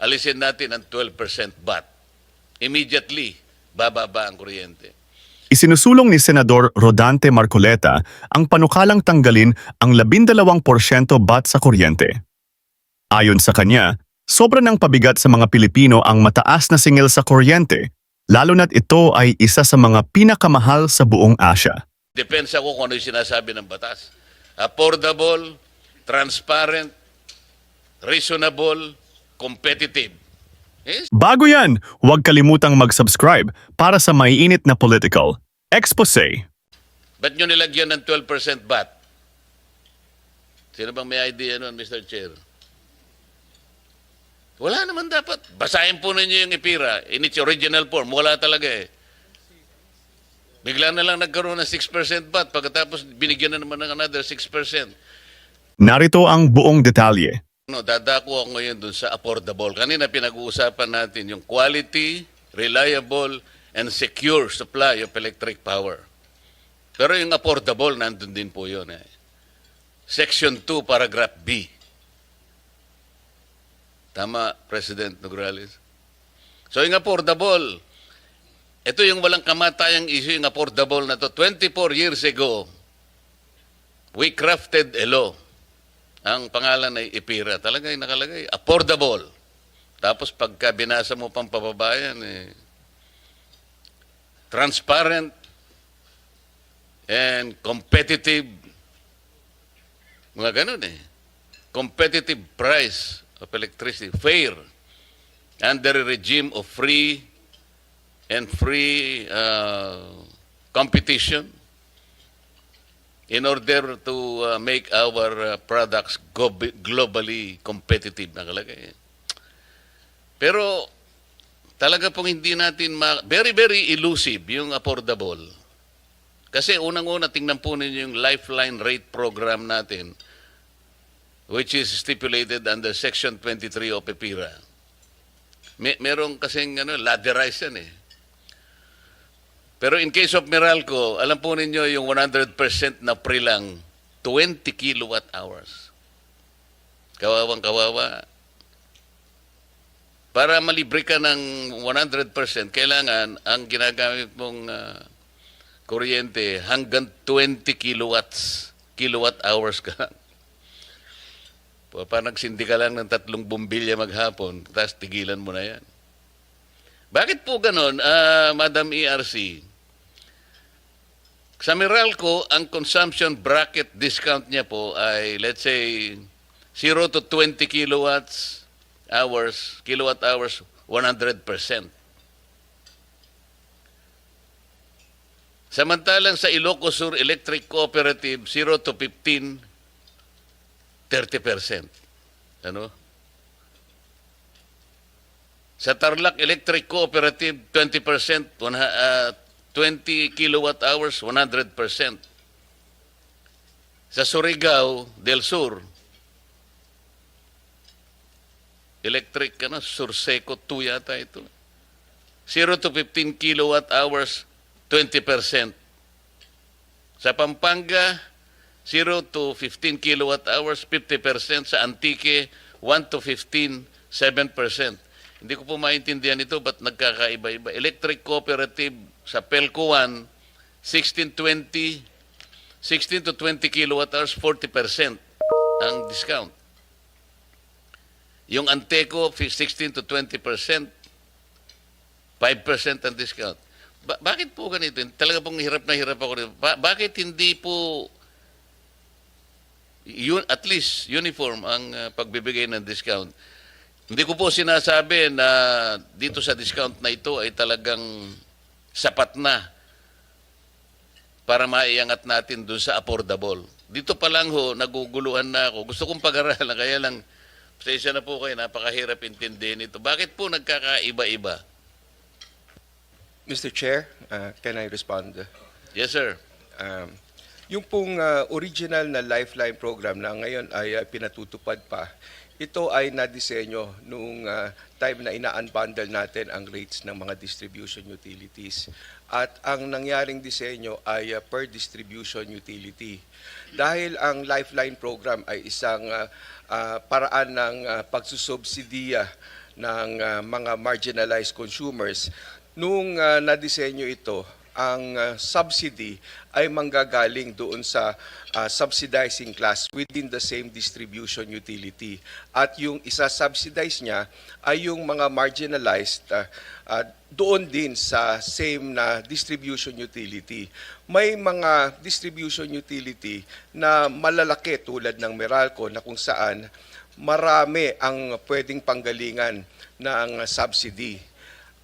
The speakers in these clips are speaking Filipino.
alisin natin ang 12% VAT. Immediately, bababa ang kuryente. Isinusulong ni Senador Rodante Marcoleta ang panukalang tanggalin ang 12% bat sa kuryente. Ayon sa kanya, sobra ng pabigat sa mga Pilipino ang mataas na singil sa kuryente, lalo na't ito ay isa sa mga pinakamahal sa buong Asya. Depensa ko kung ano yung sinasabi ng batas. Affordable, transparent, reasonable, competitive. Yes? Bago yan, huwag kalimutang mag-subscribe para sa maiinit na political. Expose. Ba't nyo nilagyan ng 12% VAT? Sino bang may idea nun, Mr. Chair? Wala naman dapat. Basahin po ninyo yung IPIRA in its original form. Wala talaga eh. Bigla na lang nagkaroon ng 6% VAT pagkatapos binigyan na naman ng another 6%. Narito ang buong detalye. No, dadako ako ngayon dun sa affordable. Kanina pinag-uusapan natin yung quality, reliable, and secure supply of electric power. Pero yung affordable, nandun din po yun. Eh. Section 2, paragraph B. Tama, President Nograles. So yung affordable, ito yung walang kamatayang issue, yung affordable na to. 24 years ago, we crafted a law ang pangalan ay IPIRA. Talaga yung nakalagay. Affordable. Tapos pagka binasa mo pang pababayan, eh, transparent and competitive. Mga ganun eh. Competitive price of electricity. Fair. Under a regime of free and free uh, competition in order to uh, make our uh, products globally competitive nakalagay. Pero talaga pong hindi natin ma- very very elusive yung affordable. Kasi unang-una tingnan po ninyo yung lifeline rate program natin which is stipulated under section 23 of EPIRA. May merong kasing ano ladderized yan eh. Pero in case of Meralco, alam po ninyo yung 100% na free lang, 20 kilowatt hours. Kawawang kawawa. Para malibre ka ng 100%, kailangan ang ginagamit mong ah, kuryente hanggang 20 kilowatts, kilowatt hours ka Parang nagsindi ka lang ng tatlong bumbilya maghapon, tapos tigilan mo na yan. Bakit po ganon, ah, Madam ERC? Sa Meralco, ang consumption bracket discount niya po ay, let's say, 0 to 20 kilowatts hours, kilowatt hours, 100%. Samantalang sa Ilocos Sur Electric Cooperative, 0 to 15, 30%. Ano? Sa Tarlac Electric Cooperative, 20%, one, uh, 20 kilowatt hours, 100%. Sa Surigao del Sur, electric, ano, Surseco 2 yata ito. 0 to 15 kilowatt hours, 20%. Sa Pampanga, 0 to 15 kilowatt hours, 50%. Sa Antique, 1 to 15, 7%. Hindi ko po maintindihan ito, ba't nagkakaiba-iba? Electric Cooperative sa Pelco 1, 1620, 16 to 20 kilowatt hours, 40% ang discount. Yung Anteco, 16 to 20%, 5% ang discount. Ba- bakit po ganito? Talaga pong hirap na hirap ako dito. Ba- bakit hindi po yun, at least uniform ang uh, pagbibigay ng discount? Hindi ko po sinasabi na dito sa discount na ito ay talagang sapat na para maiangat natin dun sa affordable. Dito pa lang ho, naguguluhan na ako. Gusto kong pag-aralan, kaya lang, pasensya na po kayo, napakahirap intindihin ito. Bakit po nagkakaiba-iba? Mr. Chair, uh, can I respond? Yes, sir. Um, yung pong uh, original na Lifeline program na ngayon ay uh, pinatutupad pa, ito ay nadisenyo noong uh, time na ina-unbundle natin ang rates ng mga distribution utilities. At ang nangyaring disenyo ay uh, per distribution utility. Dahil ang Lifeline program ay isang uh, uh, paraan ng uh, pagsusubsidiya ng ah, mga marginalized consumers. Nung ah, nadisenyo ito, ang ah, subsidy ay manggagaling doon sa ah, subsidizing class within the same distribution utility. At yung isa-subsidize niya ay yung mga marginalized ah, ah, doon din sa same na distribution utility. May mga distribution utility na malalaki tulad ng Meralco na kung saan marami ang pwedeng panggalingan ng subsidy.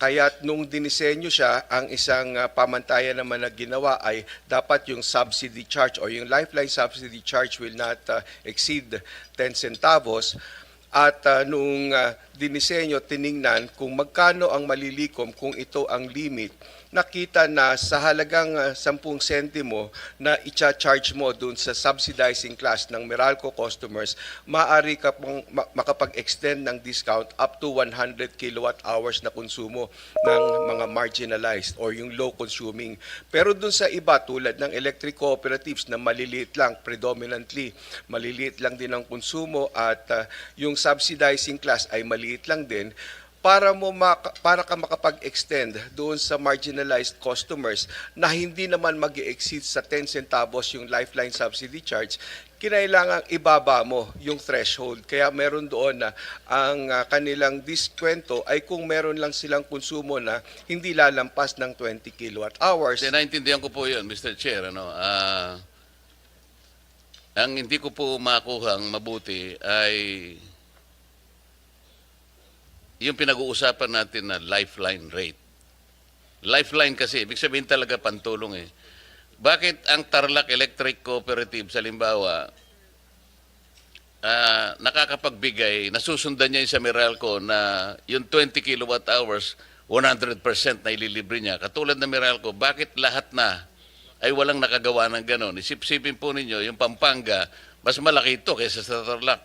Kaya nung dinisenyo siya, ang isang uh, pamantayan naman na ginawa ay dapat yung subsidy charge or yung lifeline subsidy charge will not uh, exceed 10 centavos. At uh, nung uh, dinisenyo, tiningnan kung magkano ang malilikom kung ito ang limit, nakita na sa halagang uh, 10 sentimo na icha-charge mo dun sa subsidizing class ng Meralco customers, maaari ka pong ma- makapag-extend ng discount up to 100 kilowatt hours na konsumo ng mga marginalized or yung low consuming. Pero dun sa iba tulad ng electric cooperatives na maliliit lang predominantly, maliliit lang din ang konsumo at uh, yung subsidizing class ay maliit lang din, para mo maka- para ka makapag-extend doon sa marginalized customers na hindi naman mag exceed sa 10 centavos yung lifeline subsidy charge, kinailangan ibaba mo yung threshold. Kaya meron doon na ang ah, kanilang diskwento ay kung meron lang silang konsumo na hindi lalampas ng 20 kilowatt hours. Kasi naintindihan ko po yun, Mr. Chair. Ano, ah, ang hindi ko po makuhang mabuti ay yung pinag-uusapan natin na lifeline rate. Lifeline kasi, ibig sabihin talaga pantulong eh. Bakit ang Tarlac Electric Cooperative sa Limbawa ah, nakakapagbigay, nasusundan niya yung sa Meralco na yung 20 kilowatt hours, 100% na ililibre niya. Katulad ng Meralco, bakit lahat na ay walang nakagawa ng ganon? Isip-sipin po ninyo, yung Pampanga, mas malaki ito kaysa sa Tarlac.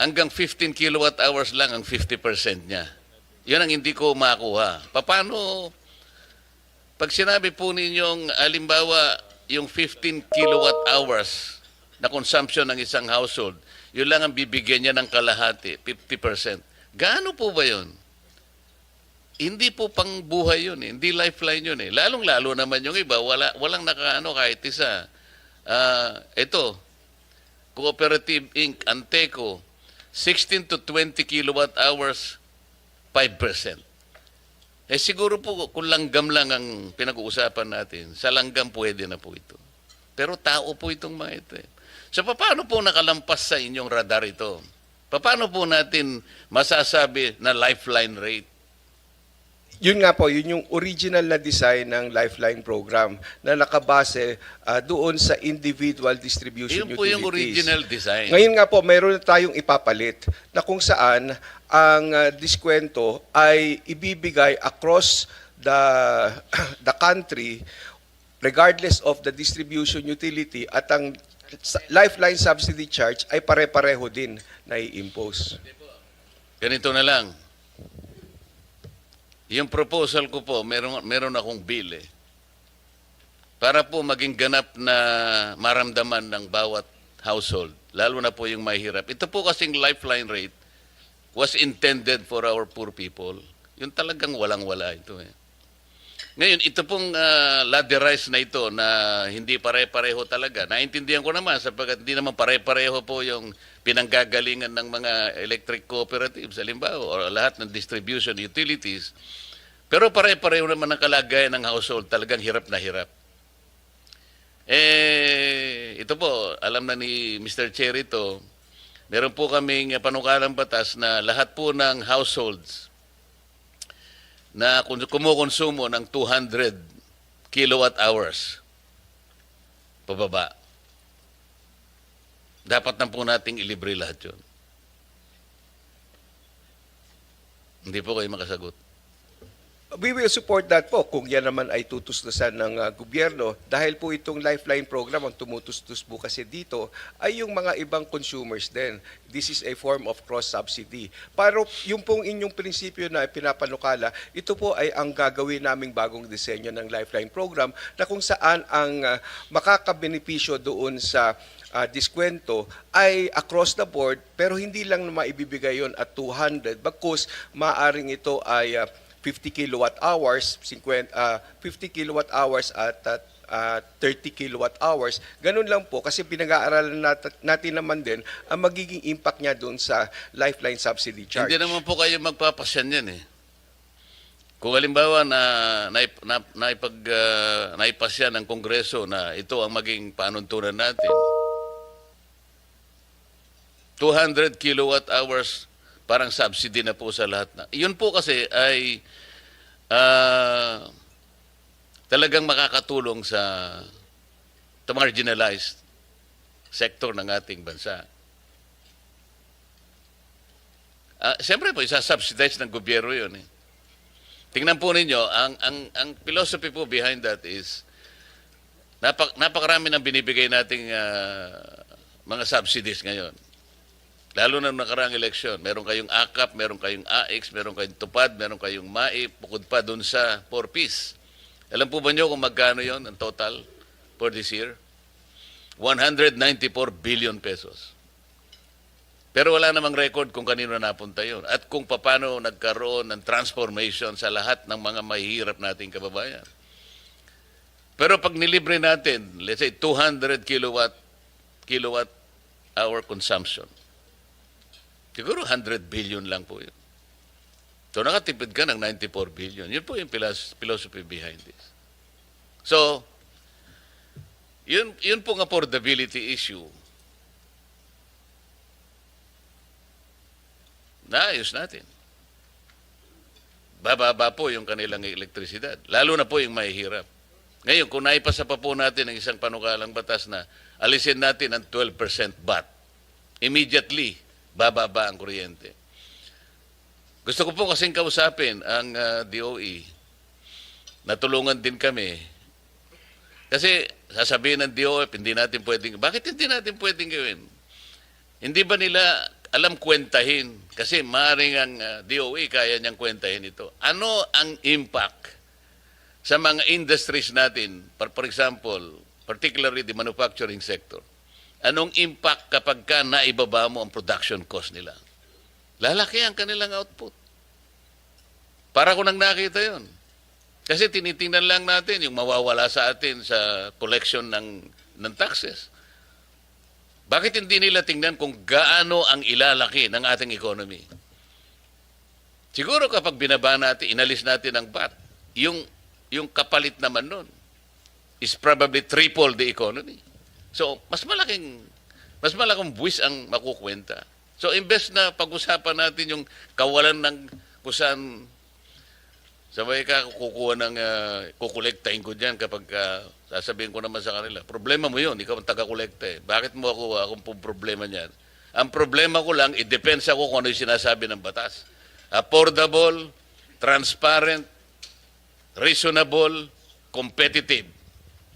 Hanggang 15 kilowatt hours lang ang 50% niya. Yun ang hindi ko makuha. Paano, pag sinabi po ninyong, alimbawa, yung 15 kilowatt hours na consumption ng isang household, yun lang ang bibigyan niya ng kalahati, 50%. Gaano po ba yun? Hindi po pang buhay yun eh. Hindi lifeline yun eh. Lalong-lalo naman yung iba, wala, walang nakaano kahit isa. Ah, ito, Cooperative Inc., Anteco, 16 to 20 kilowatt hours, 5%. Eh siguro po kung langgam lang ang pinag-uusapan natin, sa langgam pwede na po ito. Pero tao po itong mga ito. eh. So paano po nakalampas sa inyong radar ito? Paano po natin masasabi na lifeline rate? Yun nga po, yun yung original na design ng Lifeline program na nakabase ah, doon sa individual distribution Yun po yung utilities. original design. Ngayon nga po, mayroon na tayong ipapalit na kung saan ang uh, diskwento ay ibibigay across the the country regardless of the distribution utility at ang lifeline subsidy charge ay pare-pareho din na i-impose. Ganito na lang. Yung proposal ko po, meron, meron akong bill eh. Para po maging ganap na maramdaman ng bawat household, lalo na po yung mahirap. Ito po kasing lifeline rate was intended for our poor people. Yung talagang walang-wala ito eh. Ngayon, ito pong uh, ladderized na ito na hindi pare-pareho talaga. Naintindihan ko naman sapagkat hindi naman pare-pareho po yung pinanggagalingan ng mga electric cooperatives, halimbawa, o lahat ng distribution utilities. Pero pare-pareho naman ang kalagayan ng household, talagang hirap na hirap. Eh, ito po, alam na ni Mr. Chair ito, meron po kaming panukalang batas na lahat po ng households na kumukonsumo ng 200 kilowatt hours pababa. Dapat na po nating ilibre lahat yun. Hindi po kayo makasagot. We will support that po kung yan naman ay tutustusan ng uh, gobyerno dahil po itong lifeline program ang tumutustus po kasi dito ay yung mga ibang consumers din. This is a form of cross-subsidy. Pero yung pong inyong prinsipyo na pinapanukala, ito po ay ang gagawin naming bagong disenyo ng lifeline program na kung saan ang uh, makakabenepisyo doon sa ah, diskwento ay across the board pero hindi lang maibibigay yon at 200 bagkus maaring ito ay ah, 50 kilowatt hours 50 ah, 50 kilowatt hours at at, ah, 30 kilowatt hours. Ganun lang po kasi pinag-aaralan natin, natin naman din ang magiging impact niya doon sa lifeline subsidy charge. Hindi naman po kayo magpapasyan yan eh. Kung halimbawa na naip, na, naipag, uh, naipasya ng Kongreso na ito ang maging panuntunan natin, 200 kilowatt hours parang subsidy na po sa lahat na. Yun po kasi ay ah, talagang makakatulong sa to marginalized sector ng ating bansa. Ah, Siyempre po, isa-subsidize ng gobyerno yun. Eh. Tingnan po ninyo, ang, ang, ang philosophy po behind that is, napak, napakarami ng binibigay nating ah, mga subsidies ngayon. Lalo na nakaraang eleksyon. Meron kayong AKAP, meron kayong AX, meron kayong TUPAD, meron kayong MAIP, bukod pa dun sa 4Ps. Alam po ba nyo kung magkano yon ang total for this year? 194 billion pesos. Pero wala namang record kung kanino napunta yun at kung paano nagkaroon ng transformation sa lahat ng mga mahihirap nating kababayan. Pero pag nilibre natin, let's say 200 kilowatt kilowatt hour consumption, siguro 100 billion lang po yun. So nakatipid ka ng 94 billion. Yun po yung philos- philosophy behind this. So, yun, yun pong affordability issue naayos natin. Bababa po yung kanilang elektrisidad. Lalo na po yung mahihirap. Ngayon, kung naipasa pa po natin ang isang panukalang batas na alisin natin ang 12% VAT, immediately, bababa ang kuryente. Gusto ko po kasing kausapin ang ah, DOE. Natulungan din kami. Kasi sasabihin ng DOE, hindi natin pwedeng, bakit hindi natin pwedeng gawin? Hindi ba nila alam kwentahin? Kasi maaaring ang uh, DOE kaya niyang kwentahin ito. Ano ang impact sa mga industries natin? For, for example, particularly the manufacturing sector. Anong impact kapag ka naibaba mo ang production cost nila? Lalaki ang kanilang output. Para ko nang nakita yon. Kasi tinitingnan lang natin yung mawawala sa atin sa collection ng, ng taxes. Bakit hindi nila tingnan kung gaano ang ilalaki ng ating economy? Siguro kapag binaba natin, inalis natin ang VAT, yung, yung kapalit naman nun is probably triple the economy. So, mas malaking, mas malaking buwis ang makukwenta. So, imbes na pag-usapan natin yung kawalan ng kusan Sabay ka, kukuha ng, uh, kukolektahin ko dyan kapag ah, sasabihin ko naman sa kanila. Problema mo yun, ikaw ang taga-kolekta eh. Bakit mo ako, akong po problema niyan? Ang problema ko lang, i-depends ako kung ano yung sinasabi ng batas. Affordable, transparent, reasonable, competitive.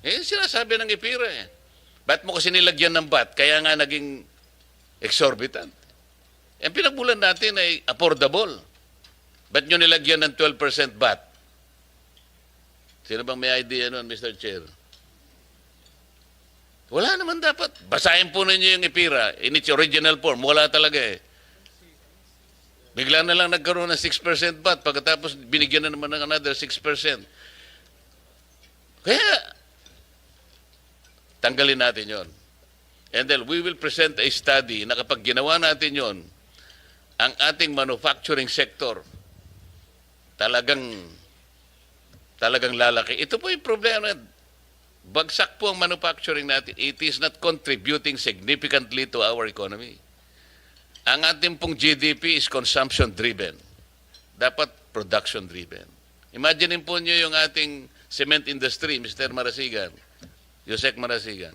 Eh, sinasabi ng IPIRA eh. Ba't mo kasi nilagyan ng bat? Kaya nga naging exorbitant. Ang pinagmulan natin ay affordable. Ba't nyo nilagyan ng 12% VAT? Sino bang may idea nun, Mr. Chair? Wala naman dapat. Basahin po ninyo yung IPIRA in its original form. Wala talaga eh. Bigla na lang nagkaroon ng 6% VAT pagkatapos binigyan na naman ng another 6%. Kaya, tanggalin natin yon. And then we will present a study na kapag ginawa natin yon, ang ating manufacturing sector talagang talagang lalaki. Ito po yung problema. Bagsak po ang manufacturing natin. It is not contributing significantly to our economy. Ang ating pong GDP is consumption-driven. Dapat production-driven. Imagine po nyo yung ating cement industry, Mr. Marasigan, Yusek Marasigan.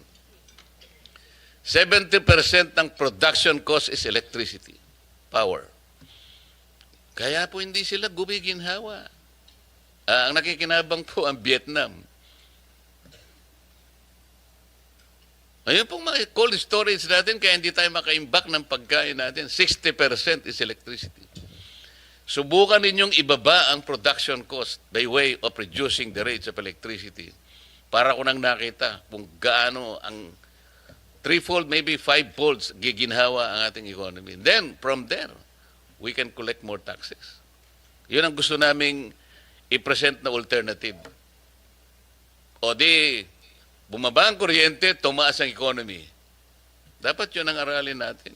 70% ng production cost is electricity, power. Kaya po hindi sila gumiginhawa. Ah, ang nakikinabang po ang Vietnam. Ayun pong mga cold storage natin, kaya hindi tayo makaimbak ng pagkain natin. 60% is electricity. Subukan ninyong ibaba ang production cost by way of reducing the rates of electricity para ko nang nakita kung gaano ang threefold, maybe fivefold giginhawa ang ating economy. Then, from there, we can collect more taxes. Yun ang gusto naming i-present na alternative. O di, bumaba ang kuryente, tumaas ang economy. Dapat yun ang aralin natin.